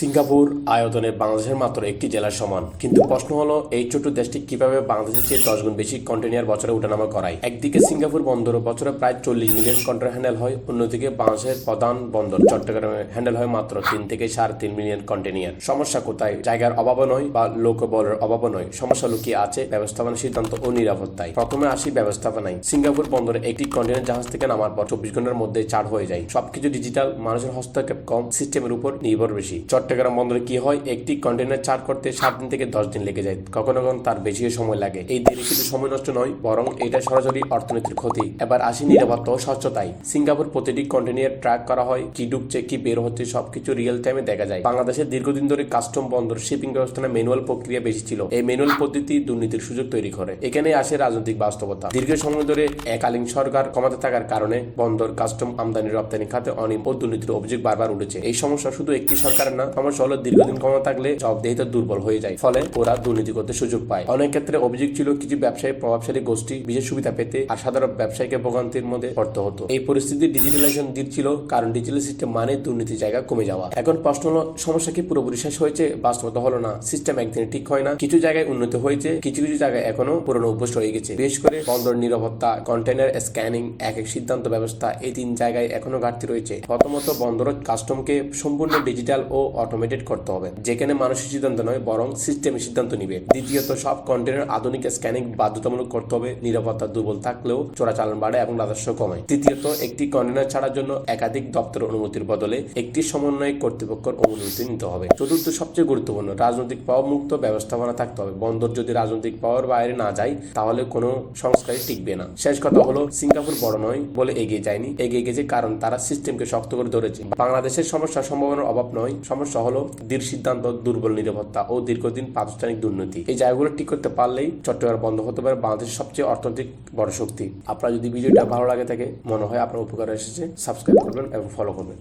Singapore আয়তনে বাংলাদেশের মাত্র একটি জেলার সমান। কিন্তু প্রশ্ন হলো, এই ছোট দেশটি কীভাবে বাংলাদেশের চেয়ে দশ গুণ বেশি কন্টেনার বছরে উঠানামা করায়? একদিকে সিঙ্গাপুর বন্দর বছরে প্রায় চল্লিশ মিলিয়ন কন্টেনার হ্যান্ডেল হয়, অন্যদিকে বাংলাদেশের প্রধান বন্দর চট্টগ্রামে হ্যান্ডেল হয় মাত্র তিন থেকে সাড়ে তিন মিলিয়ন কন্টেনার সমস্যা কোথায়? জায়গার অভাব নয় বা লোকবলের অভাব নয়। সমস্যা লুকিয়ে আছে ব্যবস্থাপনা সিদ্ধান্ত ও নিরাপত্তায়। প্রথমে আসি ব্যবস্থাপনায় সিঙ্গাপুর বন্দরে একটি কন্টেনার জাহাজ থেকে নামার পর চব্বিশ ঘণ্টার মধ্যে চার্ট হয়ে যায়। সবকিছু ডিজিটাল, মানুষের হস্তক্ষেপ কম, সিস্টেমের উপর নির্ভর বেশি। চট্টগ্রাম বন্দরে কি হয়? একটি কন্টেনার চার্ট করতে সাত দিন থেকে দশ দিন লেগে যায়। কখনো কখনো তার বেশি সময় লাগে। এই দেরি শুধু সময় নষ্ট নয়, বরং এটা সরাসরি অর্থনীতির ক্ষতি। এবার আসি নিরাপত্তা ও স্বচ্ছতায়। সিঙ্গাপুর প্রতিটি কন্টেনার ট্র্যাক করা হয়, কি ঢুকছে কি বের হচ্ছে, সবকিছু রিয়েল টাইমে দেখা যায়। বাংলাদেশের দীর্ঘদিন ধরে কাস্টম বন্দর শিপিং ব্যবস্থানে ম্যানুয়াল প্রক্রিয়া বেশি ছিল। এই ম্যানুয়াল পদ্ধতি দুর্নীতির সুযোগ তৈরি করে। এখানে আসে রাজনৈতিক বাস্তবতা। দীর্ঘ সময় ধরে একালীন সরকার ক্ষমতা থাকার কারণে বন্দর, কাস্টম আমদানি, রপ্তানি খাতে অনিয়ম ও দুর্নীতির অভিযোগ বারবার উঠেছে। এই সমস্যা শুধু একটি সরকারের না সমস্যা হলো দীর্ঘদিন ক্ষমতা থাকলে জবাবদেহিতা দুর্বল হয়ে যায়। ফলে ওরা দুর্নীতি করতে সুযোগ পায়। অনেক ক্ষেত্রে অভিযোগ ছিল কিছু ব্যবসায়ী, প্রভাবশালী গোষ্ঠী বিশেষ সুবিধা পেতে আর সাধারণ ব্যবসায়ীকে ভোগান্তির মধ্যে পড়তে হতো। এই পরিস্থিতি ডিজিটালাইজেশন দিচ্ছিল কারণ ডিজিটাল সিস্টেম মানে দুর্নীতি জায়গা কমে যাওয়া। এখন প্রশ্ন হলো, সমস্যা কি পুরোপুরি শেষ হয়েছে? বাস্তবতা হলো না। সিস্টেম একদিনে ঠিক হয় না। কিছু জায়গায় উন্নতি হয়েছে, কিছু কিছু জায়গায় এখনও পুরনো অভ্যাস হয়ে গেছে। বিশেষ করে বন্দর নিরাপত্তা কন্টেনার স্ক্যানিং এক এক সিদ্ধান্ত ব্যবস্থা, এই তিন জায়গায় এখনও ঘাটতি রয়েছে। প্রথমত বন্দর কাস্টমকে সম্পূর্ণ ডিজিটাল ও অটোমেটেড করতে হবে। যেখানে মানুষের সিদ্ধান্ত নয়, বরং সিস্টেমে সিদ্ধান্ত নিবে। দ্বিতীয়ত, সব কন্টেনার আধুনিক স্ক্যানিং বাধ্যতামূলক করতে হবে। নিরাপত্তা দুর্বল থাকলেও চোরাচালান বাড়ে এবং রাজস্ব কমায় তৃতীয়ত, একটি কন্টেনার ছাড়ার জন্য একাধিক দপ্তর অনুমতির বদলে একটি সমন্বয় কর্তৃপক্ষের অনুমতি নিতে হবে। চতুর্থ, সবচেয়ে গুরুত্বপূর্ণ, রাজনৈতিক পাওয়া মুক্ত ব্যবস্থাপনা থাকতে হবে। বন্দর যদি রাজনৈতিক পাওয়ার বাইরে না যায়, তাহলে কোনো সংস্কারই টিকবে না। শেষ কথা হলো, সিঙ্গাপুর বড় নয় বলে এগিয়ে যায়নি। এগিয়ে গেছে কারণ তারা সিস্টেমকে শক্ত করে ধরেছে। বাংলাদেশের সমস্যা সম্ভাবনার অভাব নয় সমস্যা হলো দৃঢ় সিদ্ধান্ত, দুর্বল নিরাপত্তা ও দীর্ঘদিন প্রাতিষ্ঠানিক দুর্নীতি। এই জায়গাগুলো ঠিক করতে পারলেই চট্টগ্রাম বন্ধ হতে পারে বাংলাদেশের সবচেয়ে অর্থনৈতিক বড় শক্তি। আপনার যদি ভিডিওটা ভালো লাগে থাকে, মনে হয় আপনার উপকার এসেছে সাবস্ক্রাইব করবেন এবং ফলো করবেন।